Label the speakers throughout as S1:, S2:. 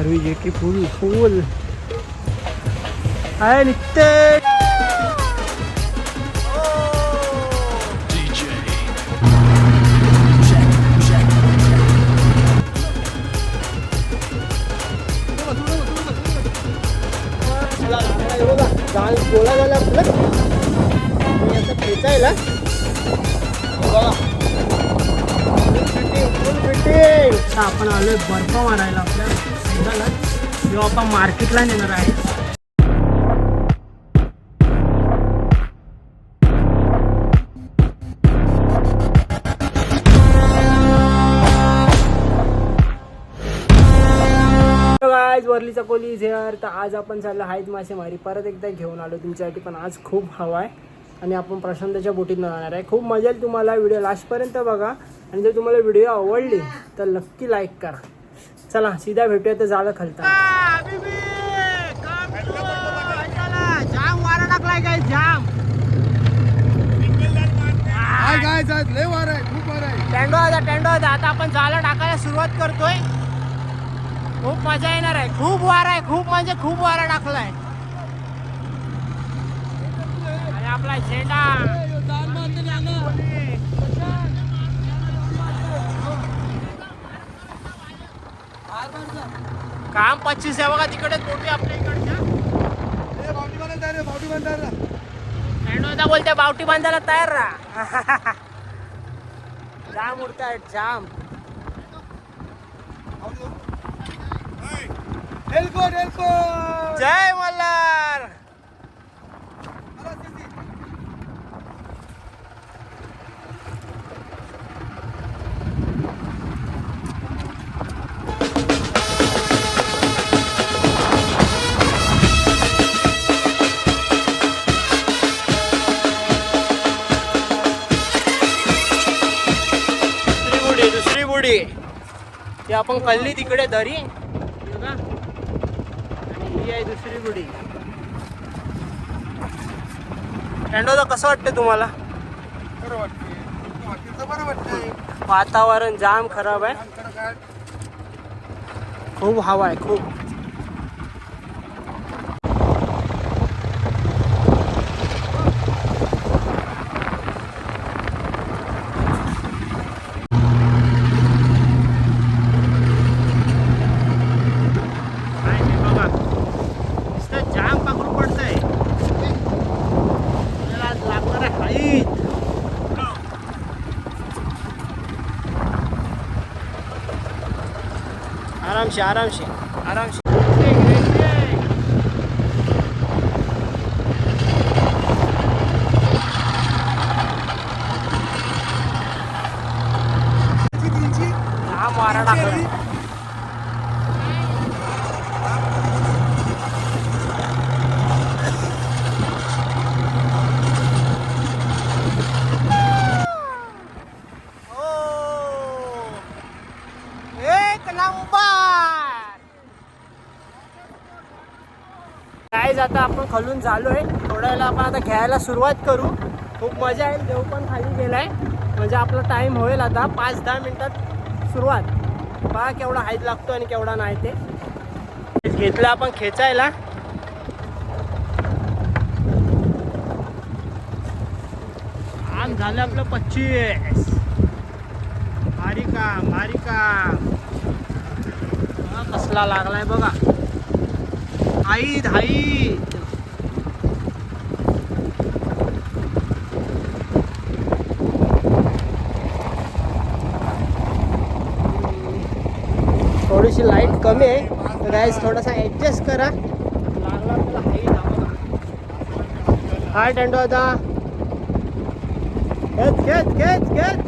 S1: सर्व जेटी फुल फुल आहे निघते गोळा झाला आपलं आणि आता आपण आलोय बर्फ मारायला आपल्या सैदाला जो आपण मार्केटला नेणार आहे. गायज वरलीचा कोलीज हेअर तर आज आपण चाललो आहेत मासेमारी परत एकदा घेऊन आलो तुमच्यासाठी पण आज खूप हवा आहे. आणि आपण प्रशांतच्या बोटीत जाणार आहे. खूप मजा येईल तुम्हाला. व्हिडिओ लास्टपर्यंत बघा. आणि जर तुम्हाला व्हिडिओ आवडली तर नक्की लाईक करा. चला सीधा भेटूया तर झालं खलता. जाम वारा टाकलाय काय जाम.
S2: काय काय जात लय वार आहे खूप वार आहे.
S1: टेंडो होता टेंडो होता आता आपण जाळं टाकायला सुरुवात करतोय. खूप मजा येणार आहे. खूप वारा आहे. खूप म्हणजे खूप वारा टाकलाय. आणि आपला झेंडा. काम पच्चीस आहे बघा तिकडे मोठी आपल्या इकडच्या. बोलते बावटी बांधायला तयार राहा. जाम उडतायत जाम. जय मल्हार. आपण कल्ली तिकडे दरी. बघा. आणि ही आहे दुसरी बुडी टेंडोचं कसं वाटतं तुम्हाला?
S2: बरं वाटते
S1: वातावरण जाम खराब आहे. खूप हवा आहे खूप काय ते बघा. नुसतं जाम पाखरू पडतंय आपल्याला आज लागणार आहे हाईट आरामशी आरामशी. आरामशी. टाकला एक नंबर काय आता झालो खालून झालोय. थोड्या वेळेला आपण आता घ्यायला सुरुवात करू. खूप मजा येईल. देव पण खाली गेलाय. म्हणजे आपला टाइम होईल आता. पाच दहा मिनिटात सुरुवात. पहा केवढा हाईट लागतो आणि केवढा नाही ते. घेतलं आपण खेचायला. आम झालं आपलं पच्चीस. भारी काम भारी काम कसला लागलाय बघा. हाईत हाईत. थोडीशी लाइट कमी आहे. तर गाईज थोडासा ॲडजस्ट करा. हाय टेंडो आता घेत घेत घेत घेत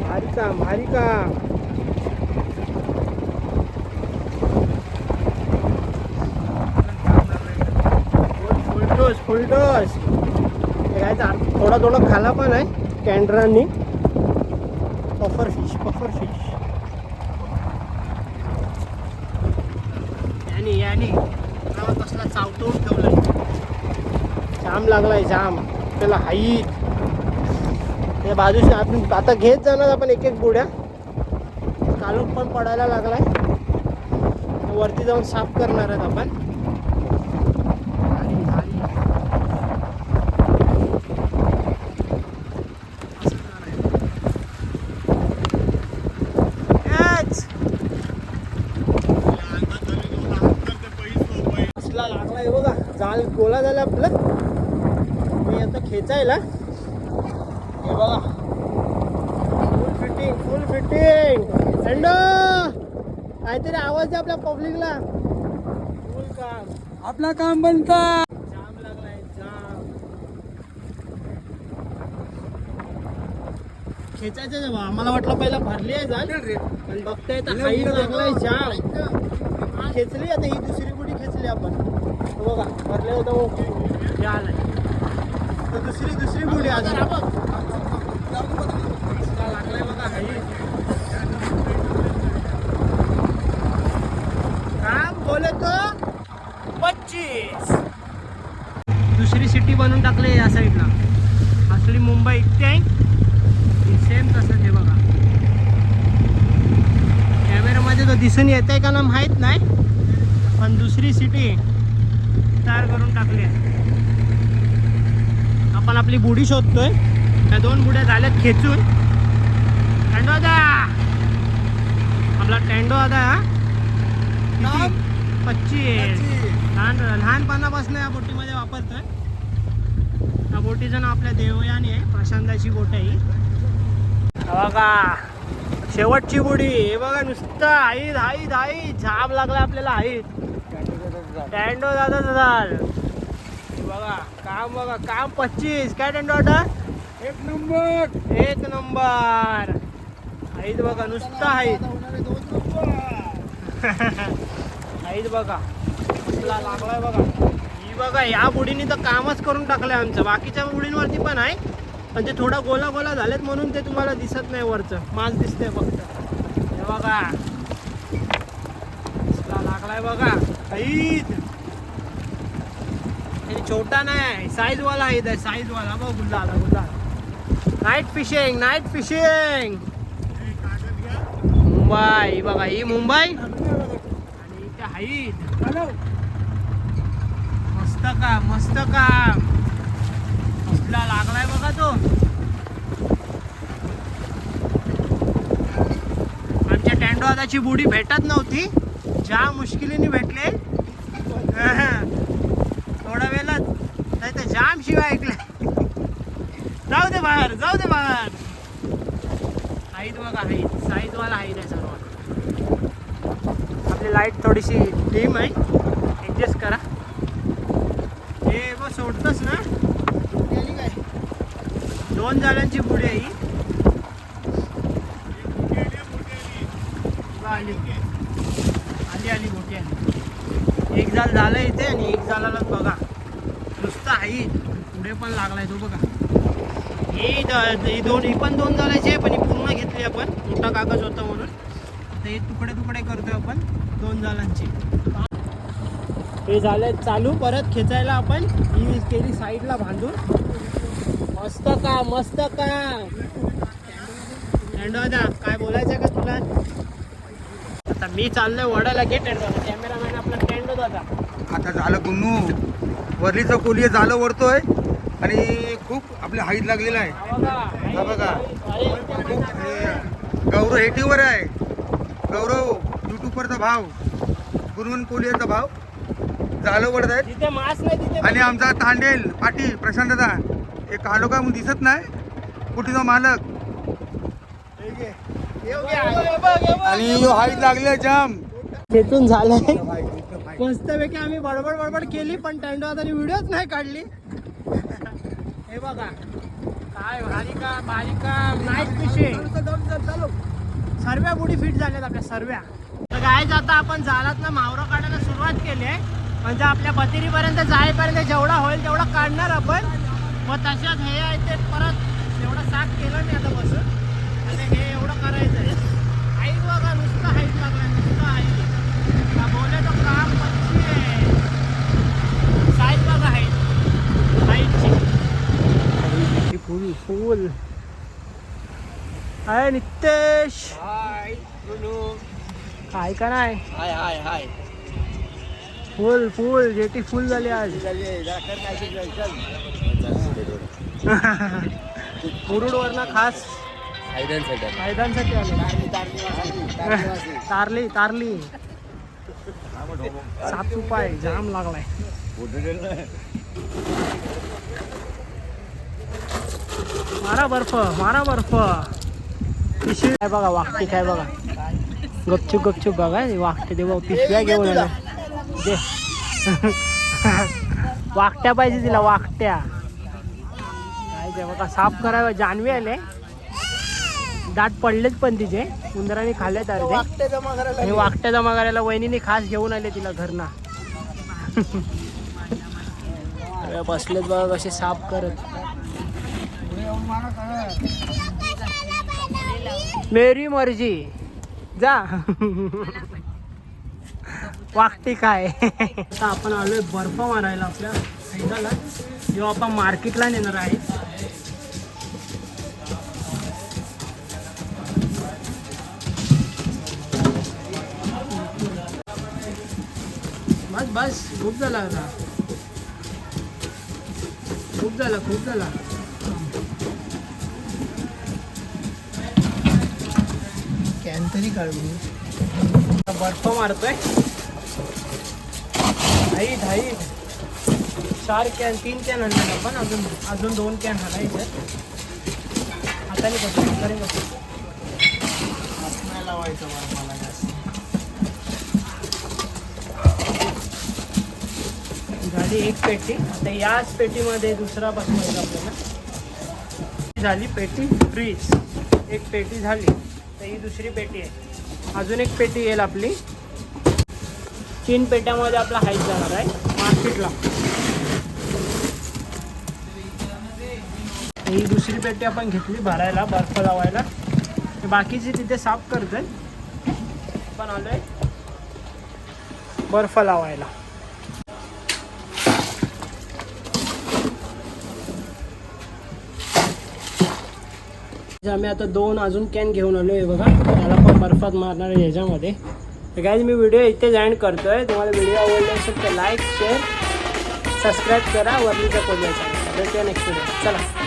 S1: भारी काम भारी काम फुलटोस फुलटोस थोडा थोडा खाला पण आहे. कॅन्ड्रांनी पफर फिश पफर फिश यानी यानी कसला चावटवून ठेवलं जाम लागलाय जाम. त्याला हाई त्या बाजूशी आपण आता घेत जाणार आपण एक एक गोड्या कालोख पण पडायला लागलाय. वरती जाऊन साफ करणार आहेत आपण झाली, झाली. असं करायचं. Yes! कसला लागलाय जाल गोला झाला आपलं. मी आता खेचायला. हे बघा. फुल फिटिंग फुल फिटिंग थंड काहीतरी आवाज द्या आपल्या पब्लिकला फुल काम.
S2: आपला काम बनता.
S1: जाम लागलाय जाम. खेचायचं जेव्हा आम्हाला वाटलं पहिला भरली आहे जाल पण बघताय तर लागलाय जाम. खेचली आता ही दुसरी बुडी खेचली आपण? बघा भरले होतं तर दुसरी दुसरी बुडी अजून लागलाय बघा हाईट काम बोले तो. पच्चीस. दुसरी सिटी बनवून टाकली या साईडला. असली मुंबई इतके सेम तसंच आहे बघा. कॅमेरामध्ये तो दिसून येत आहे का ना माहीत नाही. पण दुसरी सिटी तयार करून टाकली आहे आपण आपली बुडी शोधतोय. त्या दोन बुड्या झाल्यात खेचून. टेंडो आता आपला टेंडो आता? पच्चीस. लहान लहानपणापासून या बोटीमध्ये वापरतोय. या बोटीचं नाव आपल्या देवयानी आहे प्रशांताची बोट आहे बघा शेवटची बुडी. हे बघा नुसतं आई धाई धाई झाप लागला आपल्याला आई टँडो दादा हे बघा काम बघा काम पच्चीस. काय टँडो आता?
S2: एक नंबर.
S1: एक नंबर. आईत बघा नुसतं आहेत आईत बघा. कसला लागलाय बघा. ही बघा या बुडीने तर कामच करून टाकलंय आमचं. बाकीच्या बुडींवरती पण आहे. पण ते थोडा गोला गोला झालेत म्हणून ते तुम्हाला दिसत नाही वरचं. मास दिसतंय फक्त. हे बघा. लागलाय बघा. छोटा नाही साईज वाला आहे साईज वाला. बघ गुल्ला आला गुल्ला night fishing night fishing Mumbai बघा ही मुंबई. आणि इथे हाईत मस्त काम मस्त काम. कसला लागलाय बघा तो. आमच्या टँडोदाची बुडी भेटत नव्हती. ज्या मुश्किलीने भेटले थोडा वेळात नाही तर जाम शिवाय ऐकले जाऊ दे बाहेर जाऊ दे बाहेर. हाईत बघा हाईत साईजवाला हाईत आहे सर्व आपली लाइट थोडीशी डीम आहे. ॲडजस्ट करा. हे बघ सोडतच ना? गेली काय दोन जाळ्यांची बुडी आहे ही बघा, आली आली आली मोठी आली एक जाल झालं इथे आणि एक जालालाच बघा. नुसतं आहे पुढे पण लागलाय तो बघा. हे दोन ही पण दोन जालायची पण ही पूर्ण घेतली आपण. मोठा कागद होता म्हणून. ते तुकडे तुकडे करतोय आपण दोन जालांची. हे झाले चालू परत खेचायला आपण. ही केली साईडला बांधून मस्त का मस्त का? टेंडोदा काय बोलायचं का तुला? आता मी चाललोय वडायला घे टेंडो कॅमेरामॅन
S2: आता झालं गुन्नू. वरलीचा कोली झालं वरतोय. आणि खूप आपल्या हाईट लागलेला आहे. हा बघा. खूप हे गौरव हेटीवर आहे. गौरव युट्यूबवरचा भाव. गुणवंत कोलियाचा भाव. झालं आहेत.
S1: नाही तिथे
S2: आणि आमचा तांडेल पाटील प्रशांत दादा एक आलो का म्हणून दिसत नाही. कुठे मालक? आणि हाईट लागले जाम.
S1: खेचून झालंय. मस्तपैकी आम्ही बडबड बडबड केली पण टेंडो आता व्हिडिओच नाही काढली. हे बघा. काय भारी का भारी का नाईट फिशिंग सर्व्या बुडी फिट झाल्यात आपल्या सर्व्या. तर गायच आता आपण झालात ना मावरा काढायला सुरुवात केली आहे. म्हणजे आपल्या बतिरीपर्यंत जाईपर्यंत जेवढा होईल तेवढा काढणार आपण. मग तशात हे आहे ते परत एवढं साफ केलं मी आता बसून आणि हे एवढं करायचं आहे हाईट बघा नुसतं हाईट लागला नुसतं हाईट का बोले तो काम पक्षी आहे साईज बघा हाईट हाईटची फुल फुल आहे नितेश
S2: हाय
S1: काय का नाही
S2: हाय हाय हाय
S1: फुल फुल जेटी फुल झाली आज. मुरुडवरनं खास. मैदानसाठी आले. तारली तारली साफसुपाय जाम लागलाय. मारा बर्फ मारा बर्फ. पिशवी काय बघा वागते काय बघा. गपचूप गपचूप बघा वागते ते बघ पिशव्या घेऊन आले. दे. वाकट्या पाहिजे तिला वाकट्या. काय ते बघा साफ करायला जानवे आले. दात पडलेच पण तिचे उंदराने खाल्लेत अर्धे. आणि वाकट्या जमा करायला वहिनीने खास घेऊन आले तिला घरना. बसलेत बघा कसे साफ करत. मेरी मर्जी. जा. वागते काय? आता आपण आलोय बर्फ मारायला आपल्या सैदाला जेव्हा आपण मार्केटला नेणार आहे. बस बस. खूप झाला आता. खूप झाला खूप झाला. तरी काढू बर्फ मारतोय. धाई धाई चार कॅन तीन कॅन आणले आपण. अजून अजून दोन कॅन हाणायचे हाताने हाताने बसतो नाही लावायचं बर्फाला जास्त. झाली एक पेटी. आता याच पेटीमध्ये दुसरा बसवायचा आपल्याला. झाली पेटी फ्रीज. एक पेटी झाली. तर ही दुसरी पेटी आहे. अजून एक पेटी येईल आपली. तीन पेट्यामध्ये आपला हाईट जाणार आहे. मार्केटला. ही दुसरी पेटी आपण घेतली भरायला बर्फ लावायला. बाकीची तिथे साफ करतोय. पण आलोय. बर्फ लावायला. म्हणजे आम्ही आता दोन अजून कॅन घेऊन आलो आहे बघा. त्याला पण बर्फात मारणार आहे ह्याच्यामध्ये तर काय मी व्हिडिओ इथेच एंड करतोय. तुम्हाला व्हिडिओ आवडला असेल तर लाईक शेअर सबस्क्राईब करा. वरलीच्या कोल्याचा भेटूया नेक्स्ट व्हिडिओ चला.